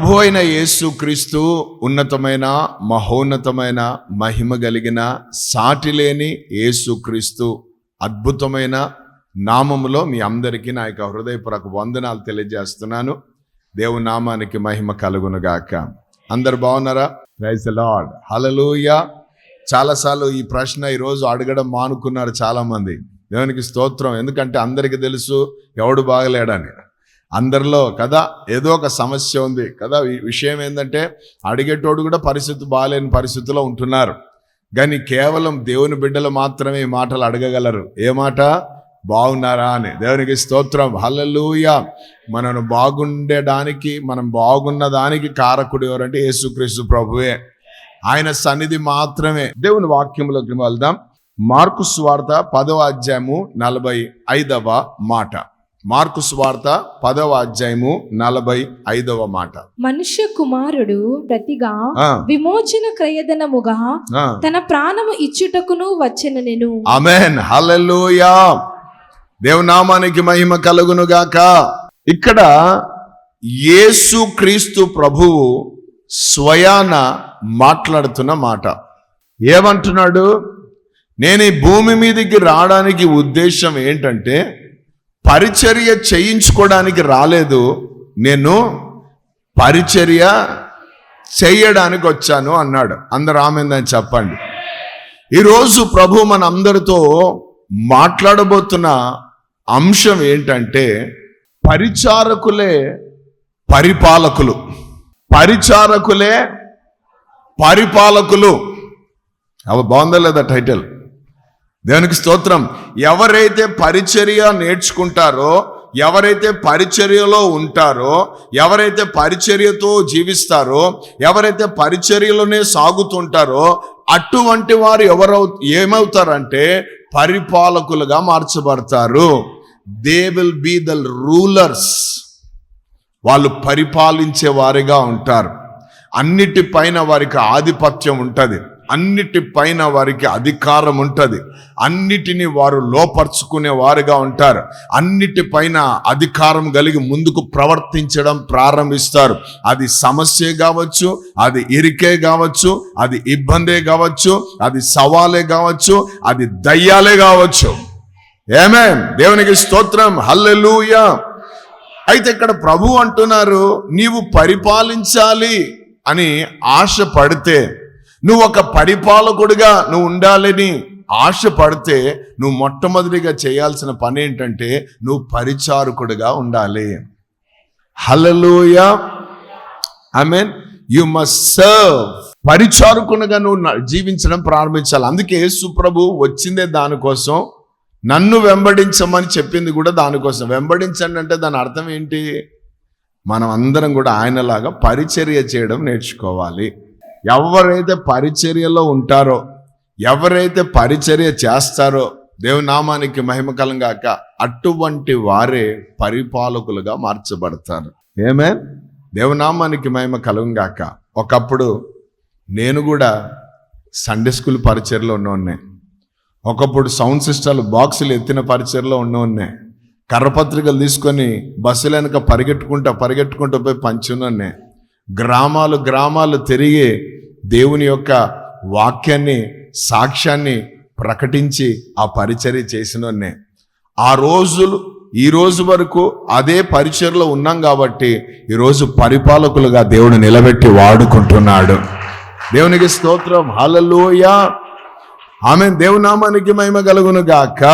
ప్రభు అయిన యేసుక్రీస్తు ఉన్నతమైన మహోన్నతమైన మహిమ కలిగిన సాటి లేని యేసుక్రీస్తు అద్భుతమైన నామములో మీ అందరికీ నా యొక్క హృదయపూర్వక వందనాలు తెలియజేస్తున్నాను. దేవుని నామానికి మహిమ కలుగునుగాక. అందరు బాగున్నారా? రైస్ లార్డ్ హలలుయ చాలాసార్లు ఈ ప్రశ్న ఈరోజు అడగడం మానుకున్నారు చాలామంది. దేవునికి స్తోత్రం. ఎందుకంటే అందరికీ తెలుసు ఎవడు బాగలేడని. అందరిలో కదా ఏదో ఒక సమస్య ఉంది కదా. ఈ విషయం ఏంటంటే అడిగేటోడు కూడా పరిస్థితి బాగాలేని పరిస్థితిలో ఉంటున్నారు. కానీ కేవలం దేవుని బిడ్డలు మాత్రమే ఈ మాటలు అడగగలరు. ఏ మాట? బాగున్నారా అని. దేవునికి స్తోత్రం. హల్లెలూయ. మనను బాగుండేడానికి మనం బాగున్న దానికి కారకుడు ఎవరంటే యేసుక్రీస్తు ప్రభువే. ఆయన సన్నిధి మాత్రమే. దేవుని వాక్యంలోకి వెళ్దాం. మార్కు స్వార్థ పదవ అధ్యాయము నలభై ఐదవ మాట. మార్కు స్వార్త పదవ అధ్యాయము నలభై ఐదవ మాట. మనుష్య కుమారుడు ప్రతిగా విమోచన క్రయదనముగా. తన ప్రాణము ఇచ్చుటకును వచ్చిన నేను. Amen hallelujah. దేవునామానికి మహిమ కలుగును గాక. ఇక్కడ యేసు క్రీస్తు ప్రభువు స్వయాన మాట్లాడుతున్న మాట. ఏమంటున్నాడు? నేను ఈ భూమి మీదకి రావడానికి ఉద్దేశం ఏంటంటే పరిచర్య చేయించుకోవడానికి రాలేదు. నేను పరిచర్య చేయడానికి వచ్చాను అన్నాడు. అందరు ఆమెందని చెప్పండి. ఈరోజు ప్రభు మన అందరితో మాట్లాడబోతున్న అంశం ఏంటంటే పరిచారకులే పరిపాలకులు. పరిచారకులే పరిపాలకులు. అవి బాగుందా లేదా టైటిల్? దేవునికి స్తోత్రం. ఎవరైతే పరిచర్య నేర్చుకుంటారో ఎవరైతే పరిచర్యలో ఉంటారో ఎవరైతే పరిచర్యతో జీవిస్తారో ఎవరైతే పరిచర్యలోనే సాగుతుంటారో అటువంటి వారు ఎవరవు ఏమవుతారంటే పరిపాలకులుగా మార్చబడతారు. They will be the rulers వాళ్ళు పరిపాలించే వారిగా ఉంటారు. అన్నిటిపైన వారికి ఆధిపత్యం ఉంటుంది. అన్నిటిపైన వారికి అధికారం ఉంటుంది. అన్నిటిని వారు లోపరుచుకునే వారుగా ఉంటారు. అన్నిటిపైన అధికారం కలిగి ముందుకు ప్రవర్తించడం ప్రారంభిస్తారు. అది సమస్య కావచ్చు అది ఇరికే కావచ్చు అది ఇబ్బందే కావచ్చు అది సవాలే కావచ్చు అది దయ్యాలే కావచ్చు. ఏమే దేవునికి స్తోత్రం. హల్లెలూయా అయితే ఇక్కడ ప్రభు అంటున్నారు నీవు పరిపాలించాలి అని ఆశ పడితే నువ్వు ఒక పరిపాలకుడిగా నువ్వు ఉండాలని ఆశపడితే నువ్వు మొట్టమొదటిగా చేయాల్సిన పని ఏంటంటే నువ్వు పరిచారకుడిగా ఉండాలి. Hallelujah I mean you must serve పరిచారకునిగా నువ్వు న- జీవించడం ప్రారంభించాలి. అందుకే సుప్రభు వచ్చిందే దానికోసం. నన్ను వెంబడించమని చెప్పింది కూడా దానికోసం. వెంబడించండి అంటే దాని అర్థం ఏంటి? మనం అందరం కూడా ఆయనలాగా పరిచర్య చేయడం నేర్చుకోవాలి. ఎవరైతే పరిచర్యలో ఉంటారో ఎవరైతే పరిచర్య చేస్తారో దేవునామానికి మహిమ కలంగాక అటువంటి వారే పరిపాలకులుగా మార్చబడతారు. ఏమే దేవునామానికి మహిమ కలంగాక ఒకప్పుడు నేను కూడా సండే స్కూల్ పరిచర్లో ఉన్నోన్నే ఒకప్పుడు సౌండ్ సిస్టాలు బాక్సులు ఎత్తిన పరిచయలో ఉన్నోన్నే కర్రపత్రికలు తీసుకొని బస్సులు వెనక పరిగెట్టుకుంటా పరిగెట్టుకుంటూ పోయి పంచున్నోన్నే గ్రామాలు గ్రామాలు తిరిగి దేవుని యొక్క వాక్యాన్ని సాక్ష్యాన్ని ప్రకటించి ఆ పరిచర్య చేసినోన్నే ఆ రోజులు ఈ రోజు వరకు అదే పరిచయలో ఉన్నాం కాబట్టి ఈరోజు పరిపాలకులుగా దేవుడు నిలబెట్టి వాడుకుంటున్నాడు. దేవునికి స్తోత్రం. హలలోయ ఆమె దేవునామానికి మహిమ కలుగును గాక.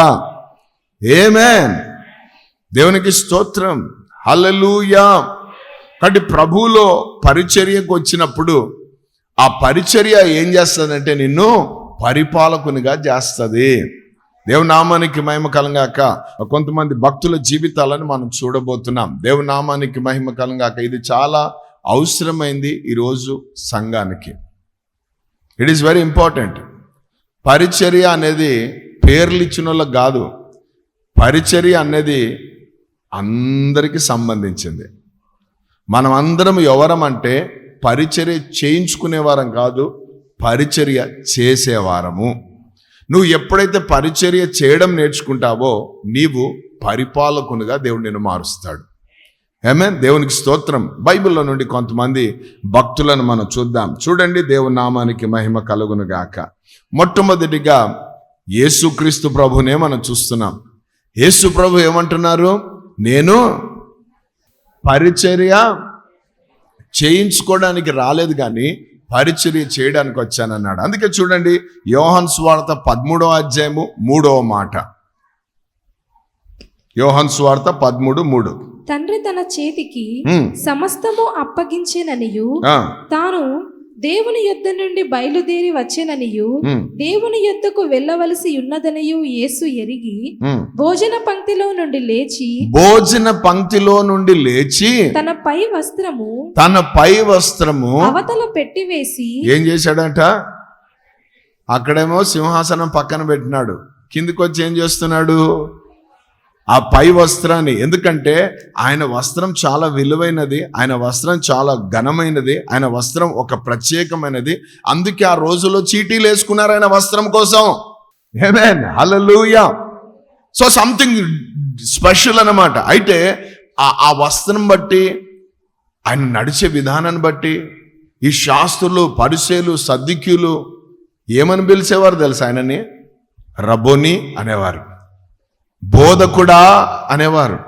ఏమే దేవునికి స్తోత్రం. హలలుయా కాబట్టి ప్రభువులో పరిచర్యకు వచ్చినప్పుడు ఆ పరిచర్య ఏం చేస్తుందంటే నిన్ను పరిపాలకునిగా చేస్తుంది. దేవునామానికి మహిమ కలంగాక కొంతమంది భక్తుల జీవితాలను మనం చూడబోతున్నాం. దేవునామానికి మహిమ కలంగాక ఇది చాలా అవసరమైంది ఈరోజు సంఘానికి. ఇట్ ఈస్ వెరీ ఇంపార్టెంట్ పరిచర్య అనేది పేర్లు ఇచ్చిన వాళ్ళకి కాదు. పరిచర్య అనేది అందరికీ సంబంధించింది. మనం అందరం ఎవరం అంటే పరిచర్య చేయించుకునేవారం కాదు పరిచర్య చేసేవారము నువ్వు ఎప్పుడైతే పరిచర్య చేయడం నేర్చుకుంటావో నీవు పరిపాలకునిగా దేవుడు నిన్ను మారుస్తాడు. ఏమే దేవునికి స్తోత్రం. బైబిల్లో నుండి కొంతమంది భక్తులను మనం చూద్దాం. చూడండి దేవుని నామానికి మహిమ కలుగును గాక. మొట్టమొదటిగా యేసుక్రీస్తు ప్రభునే మనం చూస్తున్నాం. యేసు ప్రభు ఏమంటున్నారు? నేను పరిచర్య చేయించుకోవడానికి రాలేదు కానీ పరిచర్య చేయడానికి వచ్చానన్నాడు. అందుకే చూడండి యోహన్ స్వార్త పదమూడవ అధ్యాయము మూడవ మాట. యోహన్ స్వార్త పదమూడు మూడు. తండ్రి తన చేతికి సమస్తము అప్పగించేననియు తాను దేవుని యొద్ద నుండి బయలుదేరి వచ్చేననియు దేవుని యొద్దకు వెళ్ళవలసి ఉన్నదనియు యేసు ఎరిగి. భోజన పంక్తిలో నుండి లేచి భోజన పంక్తిలో నుండి లేచి తన పై వస్త్రము తన పై వస్త్రము అవతల పెట్టివేసి ఏం చేశాడంట? అక్కడేమో సింహాసనం పక్కన పెట్టినాడు. కిందికి వచ్చి ఏం చేస్తున్నాడు? ఆ పై వస్త్రాన్ని. ఎందుకంటే ఆయన వస్త్రం చాలా విలువైనది ఆయన వస్త్రం చాలా ఘనమైనది ఆయన వస్త్రం ఒక ప్రత్యేకమైనది. అందుకే ఆ రోజులో చీటీలు వేసుకున్నారు ఆయన వస్త్రం కోసం. Amen hallelujah so something special అన్నమాట. అయితే ఆ వస్త్రం బట్టి ఆయన నడిచే విధానాన్ని బట్టి ఈ శాస్త్రులు పరిశీలు సద్దిక్యులు ఏమని పిలిచేవారు తెలుసా ఆయనని? రబోని అనేవారు. బోధకుడా అనేవారు.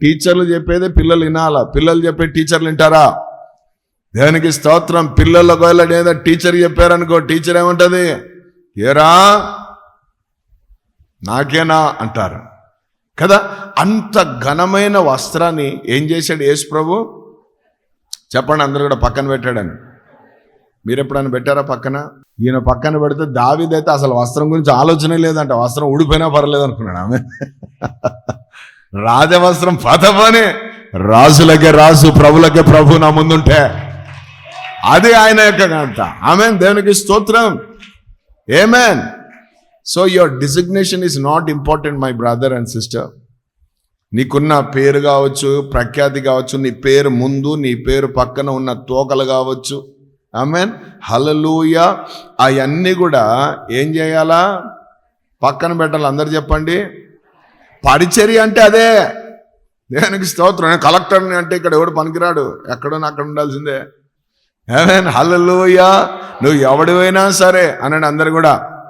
టీచర్లు చెప్పేదే పిల్లలు వినాలా? పిల్లలు చెప్పే టీచర్లు వింటారా? దేవునికి స్తోత్రం పిల్లల గోళ్ళ ఏదో టీచర్ చెప్పారనుకో టీచర్ ఏమంటది? ఏరా? నాకేనా? అంటారు. కదా అంత ఘనమైన వస్త్రాన్ని ఏం చేశాడు యేసు ప్రభు చెప్పండి అందరు కూడా పక్కన పెట్టాడని మీరు ఎప్పుడైనా పెట్టారా పక్కన? ఈయన పక్కన పెడితే దావిదైతే అసలు వస్త్రం గురించి ఆలోచనే లేదంట. వస్త్రం ఊడిపోయినా పర్లేదు అనుకున్నాడు ఆమె. రాజవస్త్రం పదవని. రాజులకే రాజు ప్రభులకే ప్రభు నా ముందుంటే. అది ఆయన యొక్క గంట ఆమె దేవునికి స్తోత్రం. Amen so your designation is not important my brother and sister నీకున్న పేరు కావచ్చు ప్రఖ్యాతి కావచ్చు నీ పేరు ముందు నీ పేరు పక్కన ఉన్న తోకలు కావచ్చు ఆమెన్ హలలూయ అవన్నీ కూడా ఏం చేయాలా? పక్కన పెట్టాలి. అందరు చెప్పండి. పరిచర్య అంటే అదే. దేనికి స్తోత్రం. నేను కలెక్టర్ని అంటే ఇక్కడ ఎవడు పనికిరాడు? ఎక్కడో అక్కడ ఉండాల్సిందే. ఏమేన్ హలలోయ నువ్వు ఎవడివైనా సరే అనండి అందరు కూడా.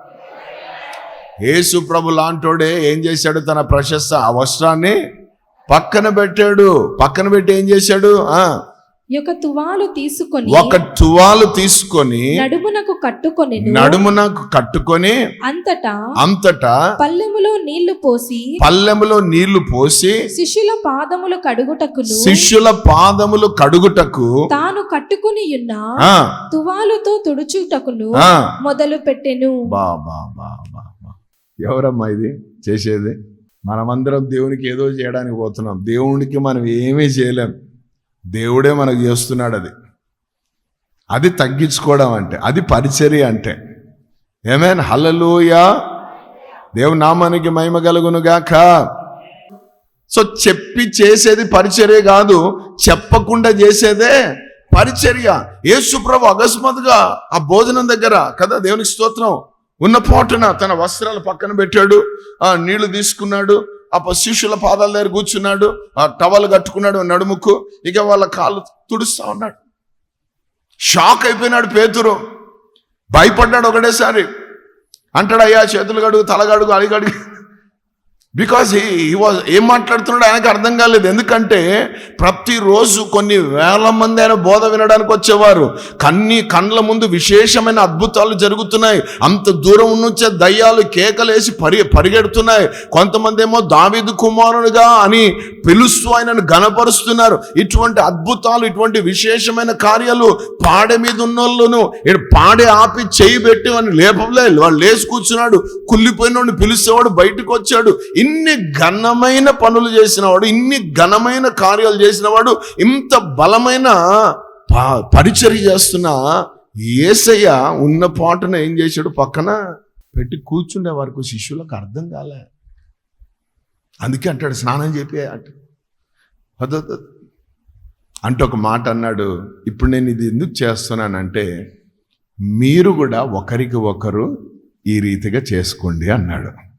యేసు ప్రభు లాంటోడే ఏం చేశాడు? తన ప్రశస్త అవసరాన్ని వస్త్రాన్ని పక్కన పెట్టాడు. పక్కన పెట్టి ఏం చేశాడు? ఆ యొక్క తువాలు తీసుకొని ఒక తువాలు తీసుకొని నడుమునకు కట్టుకొని నడుమునకు కట్టుకొని అంతటా అంతటా పల్లెములో నీళ్ళు పోసి పల్లెములో నీళ్ళు పోసి శిష్యుల పాదములు కడుగుటకును శిష్యుల పాదములు కడుగుటకు తాను కట్టుకుని ఉన్న తువాలుతో తుడుచుటకును మొదలు పెట్టెను. బా బా బా బా బా. ఎవరమ్మా ఇది చేసేది? మనమందరం దేవునికి ఏదో చేయడానికి పోతున్నాం. దేవునికి మనం ఏమీ చేయలేం. దేవుడే మనకు చేస్తున్నాడు అది. అది తగ్గించుకోవడం అంటే అది పరిచర్య అంటే. ఏమేన్ హల్లెలూయా దేవు నామానికి మహిమ కలుగును గాక. సో చెప్పి చేసేది పరిచర్య కాదు చెప్పకుండా చేసేదే పరిచర్య. యేసుప్రభు అకస్మాత్తుగా ఆ భోజనం దగ్గర కదా దేవునికి స్తోత్రం ఉన్న పోటున తన వస్త్రాలు పక్కన పెట్టాడు ఆ నీళ్ళు తీసుకున్నాడు ఆ ప- శిష్యుల పాదాల దగ్గర కూర్చున్నాడు ఆ టవల్ కట్టుకున్నాడు నడుముకు ఇక వాళ్ళ కాళ్ళు తుడుస్తా ఉన్నాడు. షాక్ అయిపోయినాడు పేతురు. భయపడ్డాడు ఒకటేసారి. అంటాడు అయ్యా చేతులు గడుగు తలగడుగు అడిగడుగు బికాజ్ హీ వాజ్ ఏం మాట్లాడుతున్నాడు ఆయనకు అర్థం కాలేదు. ఎందుకంటే ప్రతిరోజు కొన్ని వేల మంది ఆయన బోధ వినడానికి వచ్చేవారు. కన్ని కండ్ల ముందు విశేషమైన అద్భుతాలు జరుగుతున్నాయి. అంత దూరం నుంచే దయ్యాలు కేకలేసి పరి పరిగెడుతున్నాయి. కొంతమంది ఏమో దావిదు కుమారునిగా అని పిలుస్తూ ఆయనను గనపరుస్తున్నారు ఇటువంటి అద్భుతాలు ఇటువంటి విశేషమైన కార్యాలు పాడె మీద ఉన్నోళ్ళను ఈడు పాడే ఆపి చేయి పెట్టి అని లేపలేదు వాళ్ళు లేచి కూర్చున్నాడు. కుళ్ళిపోయిన పిలిచేవాడు బయటకు వచ్చాడు. ఇన్ని ఘనమైన పనులు చేసినవాడు ఇన్ని ఘనమైన కార్యాలు చేసినవాడు ఇంత బలమైన ప- పరిచర్య చేస్తున్న ఏసయ్య ఉన్న పాటను ఏం చేశాడు పక్కన పెట్టి కూర్చుండే వరకు శిష్యులకు అర్థం కాలే. అందుకే అంటాడు స్నానం చెప్పే అంట. అంటే ఒక మాట అన్నాడు ఇప్పుడు నేను ఇది ఎందుకు చేస్తున్నానంటే మీరు కూడా ఒకరికి ఒకరు ఈ రీతిగా చేసుకోండి అన్నాడు.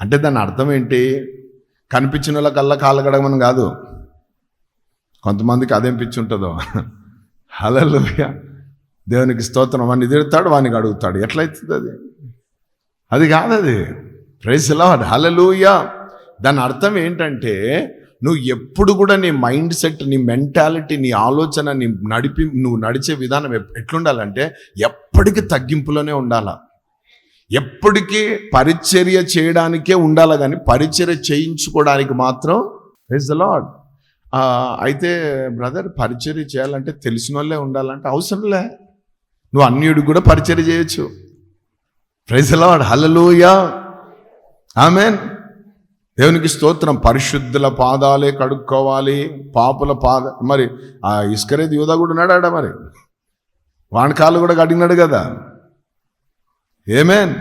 అంటే దాని అర్థం ఏంటి? కనిపించిన వాళ్ళకల్లా కాళ్ళు కడగమని కాదు. కొంతమందికి అదేం పిచ్చి ఉంటుందో. హలలుయ దేవునికి స్తోత్రం. వాడిని తిడతాడు వానికి అడుగుతాడు. ఎట్లయితుంది అది? అది కాదు అది. ప్రైజ్ లాడ్ హలలుయా దాని అర్థం ఏంటంటే నువ్వు ఎప్పుడు కూడా నీ మైండ్ సెట్ నీ మెంటాలిటీ నీ ఆలోచన నీ నడిపి నువ్వు నడిచే విధానం ఎప్- ఎట్లుండాలంటే ఎప్పటికీ తగ్గింపులోనే ఉండాలా. ఎప్పటికీ పరిచర్య చేయడానికే ఉండాలి కానీ పరిచర్య చేయించుకోవడానికి మాత్రం ప్రైజ్ ద లాడ్ అయితే బ్రదర్ పరిచర్య చేయాలంటే తెలిసిన వాళ్ళే ఉండాలంటే అవసరంలే నువ్వు అన్యుడికి కూడా పరిచర్య చేయొచ్చు. ప్రైజ్ లాడ్ హల్లెలూయా ఆమెన్ దేవునికి స్తోత్రం. పరిశుద్ధుల పాదాలే కడుక్కోవాలి. పాపుల పాద మరి ఆ ఇస్కరేది యూదా కూడా ఉన్నాడా మరి? వాణకాలు కూడా కడిగినాడు కదా. ఏమేన్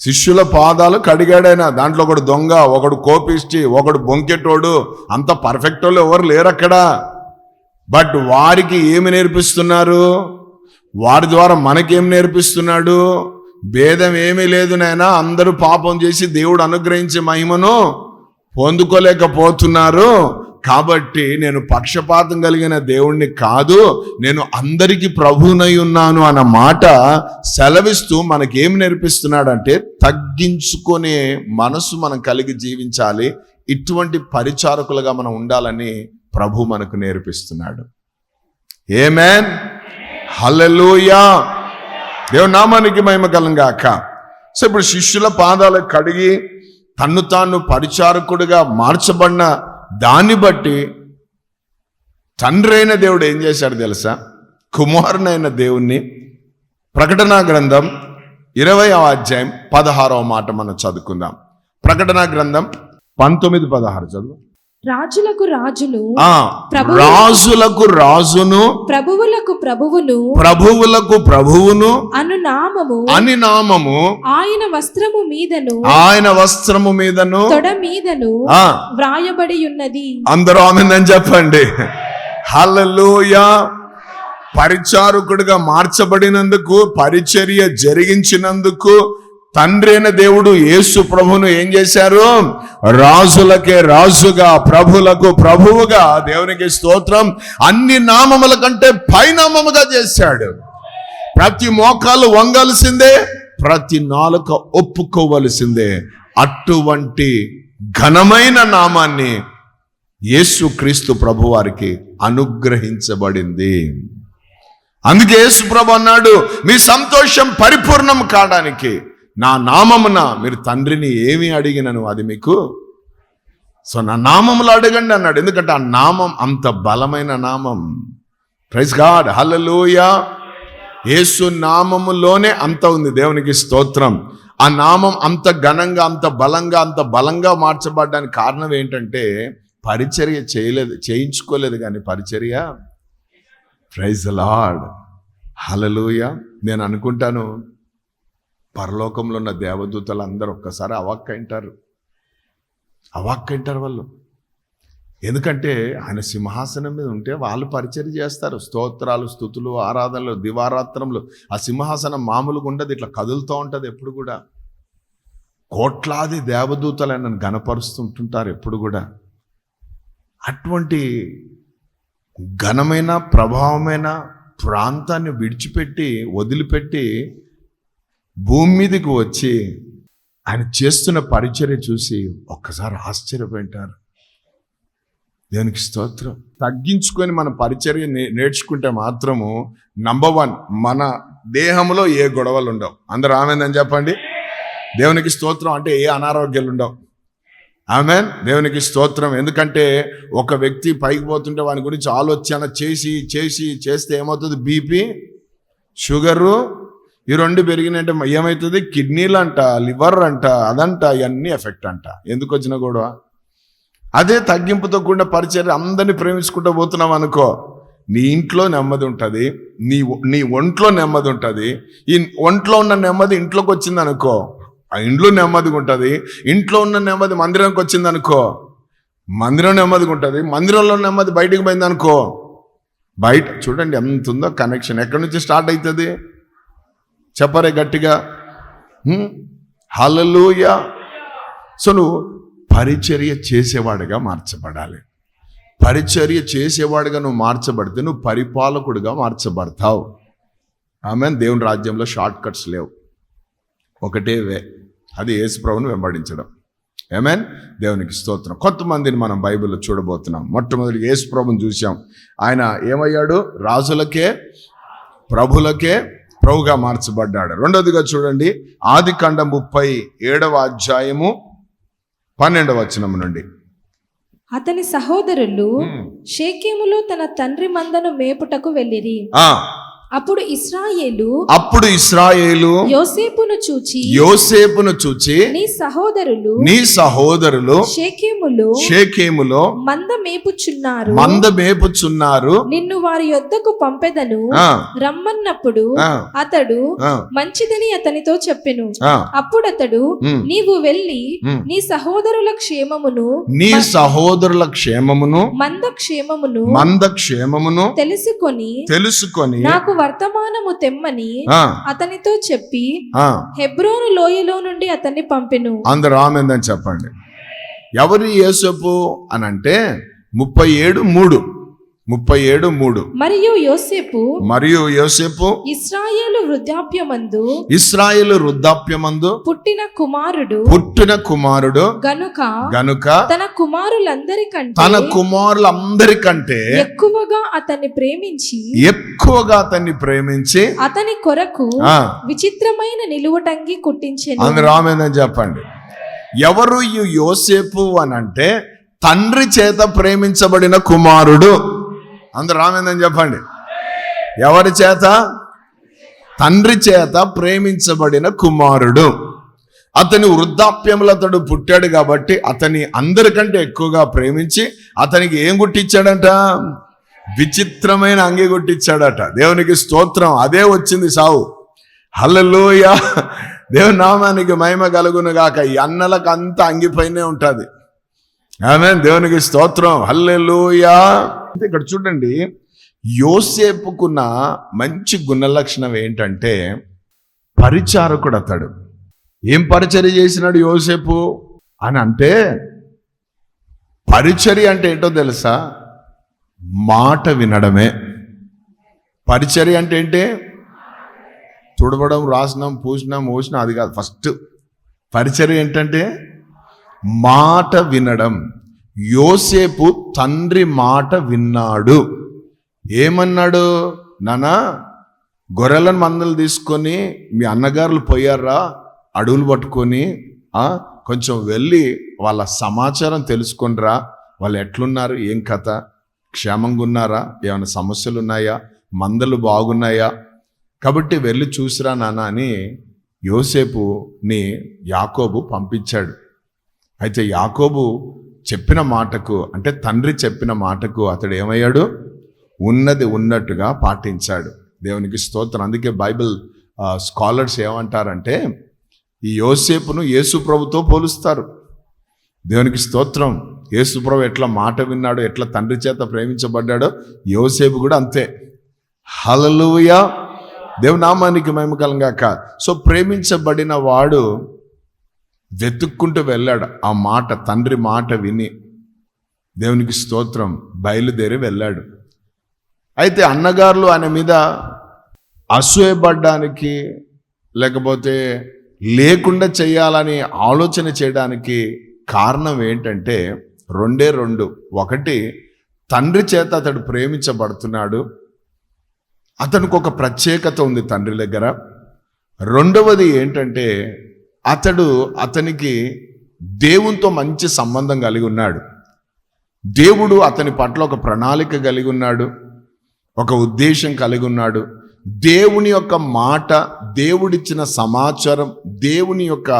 శిష్యుల పాదాలు కడిగాడైనా దాంట్లో ఒకడు దొంగ ఒకడు కోపిష్టి ఒకడు బొంకెటోడు అంత పర్ఫెక్ట్ వాళ్ళు ఎవరు లేరు అక్కడ బట్ వారికి ఏమి నేర్పిస్తున్నారు? వారి ద్వారా మనకేం నేర్పిస్తున్నాడు? భేదం ఏమీ లేదు నాయనా అందరూ పాపం చేసి దేవుడు అనుగ్రహించే మహిమను పొందుకోలేకపోతున్నారు. కాబట్టి నేను పక్షపాతం కలిగిన దేవుణ్ణి కాదు నేను అందరికీ ప్రభునై ఉన్నాను అన్న మాట సెలవిస్తూ మనకేం నేర్పిస్తున్నాడంటే తగ్గించుకునే మనసు మనం కలిగి జీవించాలి ఇటువంటి పరిచారకులుగా మనం ఉండాలని ప్రభు మనకు నేర్పిస్తున్నాడు. ఏమేన్ హల్లెలూయా దేవుని నామానికి మహిమ కలంగాక సో ఇప్పుడు శిష్యుల పాదాలు కడిగి తన్ను తాను పరిచారకుడిగా మార్చబడిన దాన్ని బట్టి తండ్రి అయిన దేవుడు ఏం చేశాడు తెలుసా? కుమారునైన దేవుణ్ణి ప్రకటనా గ్రంథం ఇరవై అధ్యాయం పదహారవ మాట మనం చదువుకుందాం. ప్రకటనా గ్రంథం పంతొమ్మిది పదహారు చదువు. రాజులకు ప్రభువు- రాజులకు రాజును ప్రభువులకు ప్రభువును ప్రభువులకు ప్రభువును అను నామము అని నామము ఆయన వస్త్రము మీదను ఆయన వస్త్రము మీదను తొడ మీదను ఆ. వ్రాయబడి ఉన్నది అందరూ ఆమెందని చెప్పండి. హల్లెలూయా. పరిచారకుడిగా మార్చబడినందుకు పరిచర్య జరిగించినందుకు తండ్రి అయిన దేవుడు యేసు ప్రభును ఏం చేశారు? రాజులకే రాజుగా ప్రభులకు ప్రభువుగా దేవునికి స్తోత్రం అన్ని నామముల కంటే పైనామముగా చేశాడు. ప్రతి మోకాలు వంగాల్సిందే ప్రతి నాలుక ఒప్పుకోవలసిందే. అటువంటి ఘనమైన నామాన్ని యేసు క్రీస్తు ప్రభు వారికి అనుగ్రహించబడింది. అందుకే యేసు ప్రభు అన్నాడు మీ సంతోషం పరిపూర్ణం కావడానికి నా నామమున మీరు తండ్రిని ఏమి అడిగినను అది మీకు? సో నా నామములు అడగండి అన్నాడు. ఎందుకంటే ఆ నామం అంత బలమైన నామం. ప్రైజ్ గాడ్ హలలోయ యేసు నామములోనే అంత ఉంది. దేవునికి స్తోత్రం. ఆ నామం అంత ఘనంగా అంత బలంగా అంత బలంగా మార్చబడ్డానికి కారణం ఏంటంటే పరిచర్య చేయలేదు చేయించుకోలేదు కానీ పరిచర్య. ప్రైజ్ లార్డ్ హలలుయ నేను అనుకుంటాను పరలోకంలో ఉన్న దేవదూతలు అందరూ ఒక్కసారి అవాక్కైంటారు అవాక్కైంటారు వాళ్ళు. ఎందుకంటే ఆయన సింహాసనం మీద ఉంటే వాళ్ళు పరిచయం చేస్తారు. స్తోత్రాలు స్థుతులు ఆరాధనలు దివారాత్రములు. ఆ సింహాసనం మామూలుగా ఉండదు. ఇట్లా కదులుతూ ఉంటుంది ఎప్పుడు కూడా. కోట్లాది దేవదూతలు ఆయనను గణపరుస్తుంటుంటారు ఎప్పుడు కూడా. అటువంటి ఘనమైన ప్రభావమైన ప్రాంతాన్ని విడిచిపెట్టి వదిలిపెట్టి భూమి మీదకి వచ్చి ఆయన చేస్తున్న పరిచర్య చూసి ఒక్కసారి ఆశ్చర్యపోయింటారు. దేవునికి స్తోత్రం. తగ్గించుకొని మన పరిచర్య నే- నేర్చుకుంటే మాత్రము నంబర్ వన్ మన దేహంలో ఏ గొడవలు ఉండవు అందరూ ఆమెందని చెప్పండి. దేవునికి స్తోత్రం అంటే ఏ అనారోగ్యాలు ఉండవు ఆమెన్. దేవునికి స్తోత్రం. ఎందుకంటే ఒక వ్యక్తి పైకి పోతుంటే వాని గురించి ఆలోచన చేసి చేసి చేస్తే ఏమవుతుంది? బీపీ షుగరు ఈ రెండు పెరిగినట్టే ఏమవుతుంది కిడ్నీలు అంట లివర్ అంట అదంట ఇవన్నీ ఎఫెక్ట్ అంట. ఎందుకు వచ్చిన గొడవ? అదే తగ్గింపుతో కూడిన పరిచయం అందరినీ ప్రేమించుకుంటూ పోతున్నాం అనుకో నీ ఇంట్లో నెమ్మది ఉంటుంది నీ నీ ఒంట్లో నెమ్మది ఉంటుంది ఈ ఒంట్లో ఉన్న నెమ్మది ఇంట్లోకి వచ్చింది అనుకో ఆ ఇంట్లో నెమ్మదిగా ఉంటుంది ఇంట్లో ఉన్న నెమ్మది మందిరానికి వచ్చింది అనుకో మందిరం నెమ్మదిగా ఉంటుంది మందిరంలో నెమ్మది బయటికి పోయింది అనుకో బయట చూడండి ఎంత ఉందో కనెక్షన్ ఎక్కడి నుంచి స్టార్ట్ అవుతుంది? చెప్పరే గట్టిగా. హలలుయ సో నువ్వు పరిచర్య చేసేవాడిగా మార్చబడాలి. పరిచర్య చేసేవాడిగా నువ్వు మార్చబడితే నువ్వు పరిపాలకుడిగా మార్చబడతావు. ఆమె దేవుని రాజ్యంలో షార్ట్ కట్స్ లేవు. ఒకటే వే. అది యేసుప్రభుని వెంబడించడం. ఏమేన్ దేవునికి స్తోత్రం. కొంతమందిని మనం బైబిల్లో చూడబోతున్నాం. మొట్టమొదటి యేసుప్రభుని చూసాం ఆయన ఏమయ్యాడు? రాజులకే ప్రభులకే ప్రభుగా మార్చబడ్డాడు. రెండోదిగా చూడండి ఆది కాండం ముప్పై ఏడవ అధ్యాయము పన్నెండవ వచనం నుండి. అతని సహోదరులు ఉమ్. షేకేములో తన తండ్రి మందను మేపుటకు వెళ్ళిరి. ఆ, అప్పుడు ఇస్రాయేలు అప్పుడు ఇస్రాయేలు యోసేపును చూచి యోసేపును చూచి నీ సహోదరులు నీ సహోదరులు షేకేములో షేకేములో మంద మేపుచున్నారు మంద మేపుచున్నారు నిన్ను వారి యొద్దకు పంపెదను. రమ్మన్నప్పుడు అతడు మంచిదని అతనితో చెప్పెను. ఆ, అప్పుడతడు ఉమ్, నీవు వెళ్ళి. నీ సహోదరుల క్షేమమును నీ సహోదరుల క్షేమమును మంద క్షేమమును మంద క్షేమమును తెలుసుకొని తెలుసుకొని నాకు వర్తమానము తెమ్మని అతనితో చెప్పి హెబ్రోను లోయలో నుండి అతన్ని పంపెను. అందరు ఆమెందని చెప్పండి. ఎవరి యేసపు అని అంటే ముప్పై ఏడు మూడు. ముప్పై ఏడు మూడు. మరియు యోసేపు మరియు యోసేపు ఇస్రాయేలు వృద్ధాప్యమందు ఇస్రాయేలు వృద్ధాప్యమందు పుట్టిన కుమారుడు పుట్టిన కుమారుడు గనుక గనుక తన కుమారులందరికంటే తన కుమారులందరికంటే ఎక్కువగా అతన్ని ప్రేమించి ఎక్కువగా అతన్ని ప్రేమించి అతని కొరకు విచిత్రమైన నిలువటంగి కుట్టించెను. అందరు ఆమెందని చెప్పండి. ఎవరు ఈ యోసేపు అని అంటే తండ్రి చేత ప్రేమించబడిన కుమారుడు? అందరు ఆమెందని చెప్పండి. ఎవరి చేత? తండ్రి చేత ప్రేమించబడిన కుమారుడు. అతని వృద్ధాప్యంలో అతడు పుట్టాడు కాబట్టి అతని అందరికంటే ఎక్కువగా ప్రేమించి అతనికి ఏం గుట్టించాడంట విచిత్రమైన అంగి గుట్టించాడట దేవునికి స్తోత్రం. అదే వచ్చింది సావు. హల్లెలూయ. దేవునామానికి మహిమ కలుగును గాక ఈ అన్నలకు అంతా అంగిపైనే ఉంటుంది. ఆమె దేవునికి స్తోత్రం. హల్లెలూయా. ఇక్కడ చూడండి యోసేపుకున్న మంచి గుణలక్షణం ఏంటంటే పరిచారకుడు అతడు. ఏం పరిచర్య చేసినాడు యోసేపు? అని అంటే పరిచర్య అంటే ఏంటో తెలుసా? మాట వినడమే. పరిచర్య అంటే ఏంటి? తుడవడం రాసినాం పూసినాం మోసినాం అది కాదు. ఫస్ట్ పరిచర్య ఏంటంటే మాట వినడం. యోసేపు తండ్రి మాట విన్నాడు. ఏమన్నాడు? నానా గొర్రెలను మందలు తీసుకొని మీ అన్నగారులు పోయారా? అడవులు పట్టుకొని కొంచెం వెళ్ళి వాళ్ళ సమాచారం తెలుసుకొనిరా. వాళ్ళు ఎట్లున్నారు? ఏం కథ? క్షేమంగా ఉన్నారా? ఏమైనా సమస్యలు ఉన్నాయా? మందలు బాగున్నాయా? కాబట్టి వెళ్ళి చూసిరా నాన్న అని యోసేపుని యాకోబు పంపించాడు. అయితే యాకోబు చెప్పిన మాటకు అంటే తండ్రి చెప్పిన మాటకు అతడు ఏమయ్యాడు? ఉన్నది ఉన్నట్టుగా పాటించాడు. దేవునికి స్తోత్రం. అందుకే బైబిల్ స్కాలర్స్ ఏమంటారంటే ఈ యోసేపును యేసు ప్రభుతో పోలుస్తారు. దేవునికి స్తోత్రం. యేసుప్రభు ఎట్లా మాట విన్నాడో ఎట్లా తండ్రి చేత ప్రేమించబడ్డాడో యోసేపు కూడా అంతే. హలలుయ దేవునామానికి మేము కలంగాక. సో ప్రేమించబడిన వాడు వెతుక్కుంటూ వెళ్ళాడు. ఆ మాట తండ్రి మాట విని దేవునికి స్తోత్రం బయలుదేరి వెళ్ళాడు. అయితే అన్నగారులు ఆయన మీద అసూయపడ్డానికి లేకపోతే లేకుండా చేయాలని ఆలోచన చేయడానికి కారణం ఏంటంటే రెండే రెండు. ఒకటి తండ్రి చేత అతడు ప్రేమించబడుతున్నాడు. అతనికి ఒక ప్రత్యేకత ఉంది తండ్రి దగ్గర. రెండవది ఏంటంటే అతడు అతనికి దేవునితో మంచి సంబంధం కలిగి ఉన్నాడు. దేవుడు అతని పట్ల ఒక ప్రణాళిక కలిగి ఉన్నాడు. ఒక ఉద్దేశం కలిగి ఉన్నాడు. దేవుని యొక్క మాట దేవుడిచ్చిన సమాచారం దేవుని యొక్క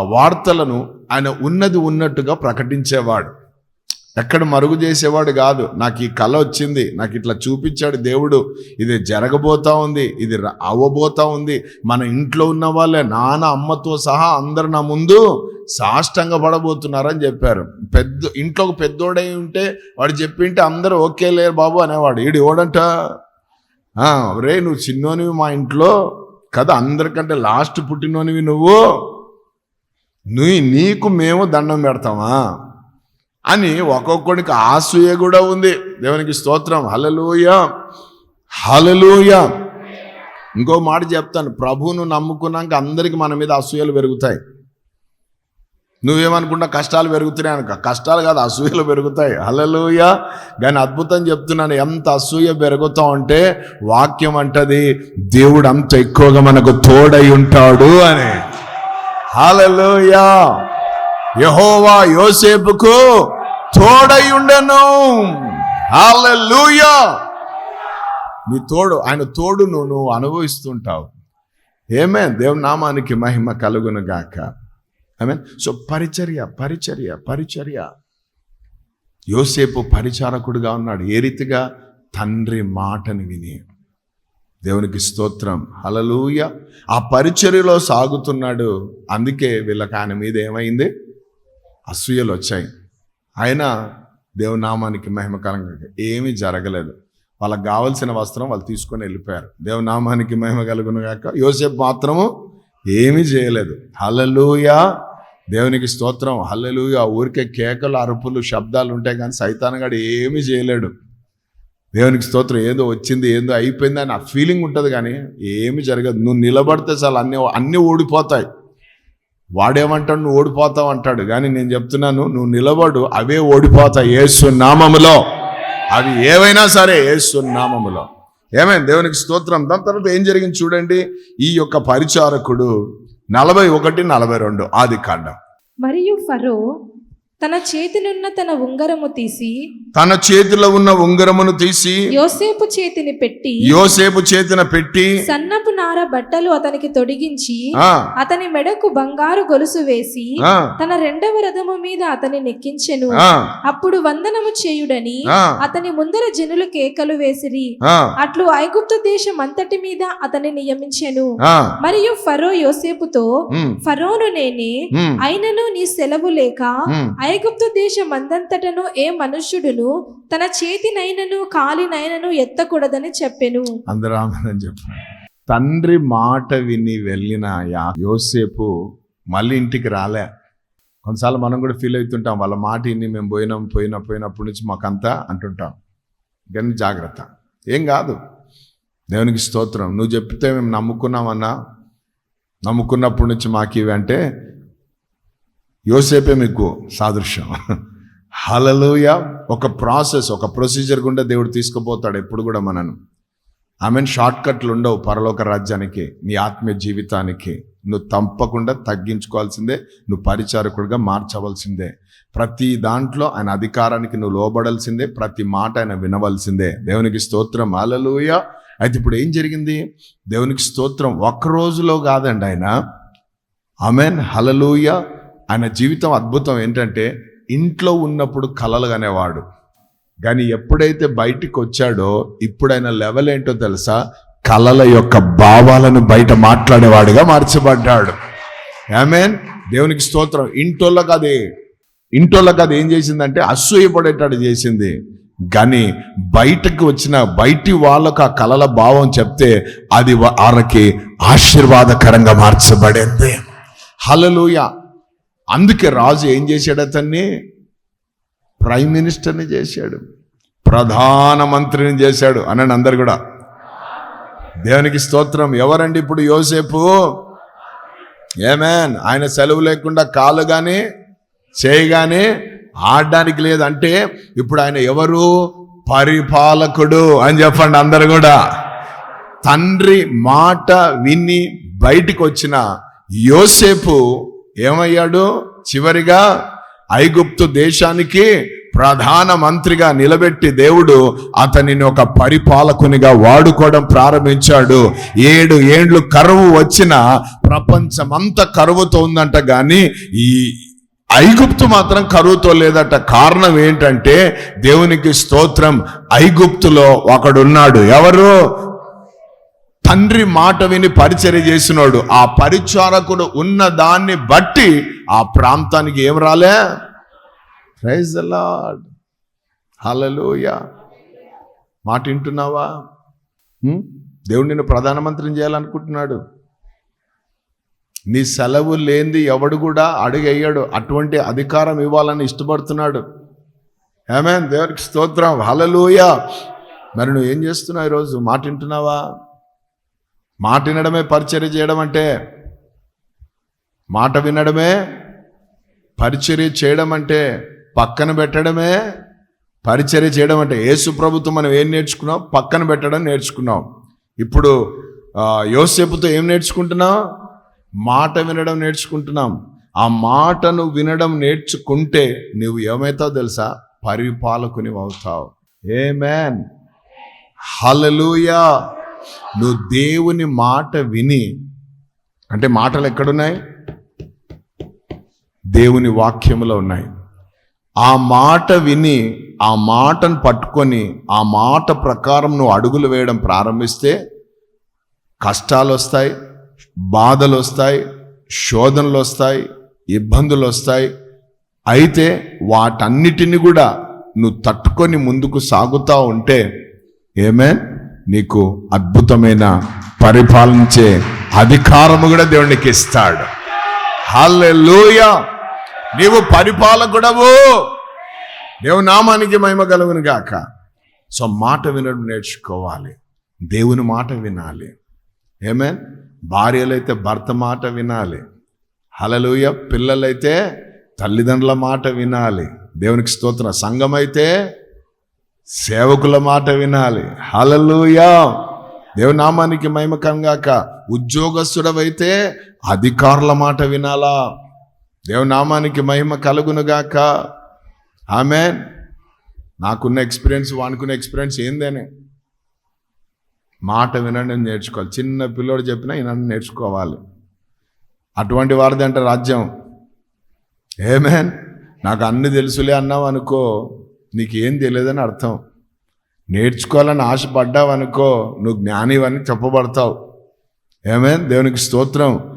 వార్తలను ఆయన ఉన్నది ఉన్నట్టుగా ప్రకటించేవాడు. ఎక్కడ మరుగు చేసేవాడు కాదు. నాకు ఈ కళ వచ్చింది. నాకు ఇట్లా చూపించాడు దేవుడు. ఇది జరగబోతా ఉంది. ఇది అవ్వబోతా ఉంది. మన ఇంట్లో ఉన్న వాళ్ళే నాన్న అమ్మతో సహా అందరు నా ముందు సాష్టంగ పడబోతున్నారని చెప్పారు. పెద్ద ఇంట్లో ఒక పెద్దోడై ఉంటే వాడు చెప్పింటే అందరూ ఓకే లేరు బాబు అనేవాడు. ఈడు ఓడంట రే నువ్వు చిన్నోనివి మా ఇంట్లో కదా అందరికంటే లాస్ట్ పుట్టినోనివి నువ్వు. నువ్వు నీకు మేము దండం పెడతామా? అని ఒక్కొక్కడికి ఆసూయ కూడా ఉంది. దేవునికి స్తోత్రం. హలలోయ హలలోయ ఇంకో మాట చెప్తాను. ప్రభువును నమ్ముకున్నాక అందరికి మన మీద అసూయలు పెరుగుతాయి. నువ్వేమనుకుంటా కష్టాలు పెరుగుతున్నాయి అనుక. కష్టాలు కాదు అసూయలు పెరుగుతాయి. హలలుయ కానీ అద్భుతం చెప్తున్నాను. ఎంత అసూయ పెరుగుతా ఉంటే వాక్యం అంటది దేవుడు అంత ఎక్కువగా మనకు తోడై ఉంటాడు అని. హలలోయ యహోవా యోసేపుకు తోడై ఉండను హల్లెలూయా. నీ తోడు ఆయన తోడును నువ్వు అనుభవిస్తుంటావు. ఏమే దేవుని నామానికి మహిమ కలుగును గాక. ఐ మీన్ సో పరిచర్య పరిచర్య పరిచర్య. యోసేపు పరిచారకుడుగా ఉన్నాడు. ఏ రీతిగా? తండ్రి మాటని విని. దేవునికి స్తోత్రం. హలలుయ ఆ పరిచర్యలో సాగుతున్నాడు. అందుకే వీళ్ళకి ఆయన మీద ఏమైంది? అసూయలు వచ్చాయి. ఆయన దేవుని నామానికి మహిమ ఏమీ జరగలేదు. వాళ్ళకి కావలసిన వస్త్రం వాళ్ళు తీసుకొని వెళ్ళిపోయారు. దేవుని నామానికి మహిమ కలుగును గాక. యోసేపు మాత్రము ఏమీ చేయలేదు. హలలుయా దేవునికి స్తోత్రం. హల్లెలుయా. ఊరికే కేకలు అరుపులు శబ్దాలు ఉంటాయి కానీ సైతానగాడు ఏమీ చేయలేడు. దేవునికి స్తోత్రం. ఏదో వచ్చింది ఏదో అయిపోయింది అని ఆ ఫీలింగ్ ఉంటుంది కానీ ఏమి జరగదు. నువ్వు నిలబడితే చాలు అన్నీ అన్నీ ఓడిపోతాయి వాడేమంటాడు? నువ్వు ఓడిపోతావు అంటాడు. కానీ నేను చెప్తున్నాను నువ్వు నిలబడు అవే ఓడిపోతాయి ఏసు నామములో. అవి ఏవైనా సరే ఏసు నామములో. ఏమైంది దేవునికి స్తోత్రం. దాని తర్వాత ఏం జరిగింది చూడండి. ఈ యొక్క పరిచారకుడు నలభై ఒకటి నలభై రెండు ఆది కాండం. మరియు ఫరో తన చేతినున్న తన ఉంగరము తీసి తన చేతిలో ఉన్న ఉంగరమును తీసి యోసేపు చేతిని పెట్టి యోసేపు చేతిన పెట్టి సన్నపు నార బట్టలు అతనికి తొడిగించి అతని మెడకు బంగారు గొలుసు వేసి తన రెండవ రథము మీద అతని నెక్కించెను. అప్పుడు వందనము చేయుడని అతని ముందర జనులు కేకలు వేసిరి. అట్లు ఐగుప్తు దేశం అంతటి మీద అతని నియమించెను. మరియు ఫరో యోసేపుతో ఫరోను నేనే అయినను నీ సెలవు లేక. ఐగుప్తు దేశం అందంతటను ఏ మనుష్యుడును తన చేతినైనను కాలినైనను ఎత్తకూడదని చెప్పెను. అందరూ ఆమెనని చెప్పారు తండ్రి మాట విని వెళ్ళిన యా యోసేపు మళ్ళీ ఇంటికి రాలే. కొన్నిసార్లు మనం కూడా ఫీల్ అవుతుంటాం వాళ్ళ మాట ఇన్ని మేము పోయినాం పోయినా పోయినప్పటి నుంచి మాకంతా అంటుంటాం. కానీ జాగ్రత్త. ఏం కాదు. దేవునికి స్తోత్రం. నువ్వు చెప్తే మేము నమ్ముకున్నామన్నా నమ్ముకున్నప్పటి నుంచి మాకు ఇవి అంటే యోసేపే మీకు సాదృశ్యం. హలలోయ ఒక ప్రాసెస్ ఒక ప్రొసీజర్ గుండా దేవుడు తీసుకుపోతాడు ఎప్పుడు కూడా మనను. ఐ మీన్ షార్ట్ కట్లు ఉండవు పరలోక రాజ్యానికి నీ ఆత్మీయ జీవితానికి. నువ్వు తప్పకుండా తగ్గించుకోవాల్సిందే నువ్వు పరిచారకుడిగా మార్చవలసిందే. ప్రతి దాంట్లో ఆయన అధికారానికి నువ్వు లోబడాల్సిందే ప్రతి మాట ఆయన వినవలసిందే. దేవునికి స్తోత్రం. హల్లెలూయ. అయితే ఇప్పుడు ఏం జరిగింది? దేవునికి స్తోత్రం ఒక్క రోజులో కాదండి ఆయన. అమెన్ హలలుయ ఆయన జీవితం అద్భుతం ఏంటంటే ఇంట్లో ఉన్నప్పుడు కలలు కనేవాడు. కానీ ఎప్పుడైతే బయటికి వచ్చాడో ఇప్పుడు ఆయన లెవెల్ ఏంటో తెలుసా? కళల యొక్క భావాలను బయట మాట్లాడేవాడిగా మార్చబడ్డాడు. ఆమెన్ దేవునికి స్తోత్రం. ఇంటోళ్ళకి అది ఇంటోళ్ళకి అది ఏం చేసిందంటే అసూయపడేటట్టు చేసింది. కానీ బయటకు వచ్చిన బయటి వాళ్ళకు ఆ కళల భావం చెప్తే అది వా- వాళ్ళకి ఆశీర్వాదకరంగా మార్చబడింది. హలలుయా అందుకే రాజు ఏం చేశాడు అతన్ని? ప్రైమ్ మినిస్టర్ని చేశాడు. ప్రధానమంత్రిని చేశాడు. అనండి అందరు కూడా. దేవునికి స్తోత్రం. ఎవరండి ఇప్పుడు యోసేపు? ఏమేన్? ఆయన సెలవు లేకుండా కాలు కానీ చేయి కానీ ఆడడానికి లేదంటే ఇప్పుడు ఆయన ఎవరు? పరిపాలకుడు అని చెప్పండి అందరు కూడా. తండ్రి మాట విని బయటికి వచ్చిన యోసేపు ఏమయ్యాడు? చివరిగా ఐగుప్తు దేశానికి ప్రధాన మంత్రిగా నిలబెట్టి దేవుడు అతనిని ఒక పరిపాలకునిగా వాడుకోవడం ప్రారంభించాడు. ఏడు ఏండ్లు కరువు వచ్చిన ప్రపంచమంతా కరువుతో ఉందంట కానీ ఈ ఐగుప్తు మాత్రం కరువుతో లేదట. కారణం ఏంటంటే దేవునికి స్తోత్రం ఐగుప్తులో ఒకడున్నాడు. ఎవరు? తండ్రి మాట విని పరిచర్య చేసినాడు ఆ పరిచారకుడు ఉన్న దాన్ని బట్టి ఆ ప్రాంతానికి ఏం రాలే? ప్రైజ్ ద లార్డ్ మాట వింటున్నావా? దేవుడు నిన్ను ప్రధానమంత్రిని చేయాలనుకుంటున్నాడు. నీ సెలవు లేనిది ఎవడు కూడా అడుగయ్యాడు అటువంటి అధికారం ఇవ్వాలని ఇష్టపడుతున్నాడు. ఏమే దేవునికి స్తోత్రం. హలలోయ మరి నువ్వు ఏం చేస్తున్నావు ఈరోజు? మాట వింటున్నావా? మాట వినడమే పరిచర్య చేయడం అంటే మాట వినడమే పరిచర్య చేయడం అంటే పక్కన పెట్టడమే పరిచర్య చేయడం అంటే యేసు ప్రభుత్వం మనం ఏం నేర్చుకున్నాం? పక్కన పెట్టడం నేర్చుకున్నాం. ఇప్పుడు యోసేపుతో ఏం నేర్చుకుంటున్నాం? మాట వినడం నేర్చుకుంటున్నాం. ఆ మాటను వినడం నేర్చుకుంటే నువ్వు ఏమవుతావు తెలుసా? పరిపాలకుని అవుతావు ఏ మ్యాన్ హలలుయా నువ్వు దేవుని మాట విని అంటే మాటలు ఎక్కడున్నాయి? దేవుని వాక్యములో ఉన్నాయి. ఆ మాట విని ఆ మాటను పట్టుకొని ఆ మాట ప్రకారం నువ్వు అడుగులు వేయడం ప్రారంభిస్తే కష్టాలు వస్తాయి బాధలు వస్తాయి శోధనలు వస్తాయి ఇబ్బందులు వస్తాయి అయితే వాటన్నిటిని కూడా నువ్వు తట్టుకొని ముందుకు సాగుతూ ఉంటే ఏమే నీకు అద్భుతమైన పరిపాలించే అధికారము కూడా దేవునికి ఇస్తాడు. హల్లెలూయ! నీవు పరిపాలకుడవు. దేవు నామానికి మహిమ కలుగును గాక. సో మాట వినడం నేర్చుకోవాలి. దేవుని మాట వినాలి. ఏమే భార్యలైతే భర్త మాట వినాలి. హలలుయ పిల్లలైతే తల్లిదండ్రుల మాట వినాలి. దేవునికి స్తోత్ర. సంఘమైతే సేవకుల మాట వినాలి. హలలుయా దేవుని నామానికి మహిమకంగాక ఉద్యోగస్తుడవైతే అధికారుల మాట వినాలా. దేవుని నామానికి మహిమ కలుగునుగాక. ఆమె నాకున్న ఎక్స్పీరియన్స్ వానుకున్న ఎక్స్పీరియన్స్ ఏందని. మాట వినడం నేర్చుకోవాలి. చిన్న పిల్లోడు చెప్పినా వినడం నేర్చుకోవాలి. అటువంటి వారిది అంటే రాజ్యం. ఏమేన్ నాకు అన్ని తెలుసులే అన్నావు అనుకో నీకేం తెలియదని అర్థం. నేర్చుకోవాలని ఆశపడ్డావనుకో నువ్వు జ్ఞానివని చెప్పబడతావు. ఏమే దేవునికి స్తోత్రం.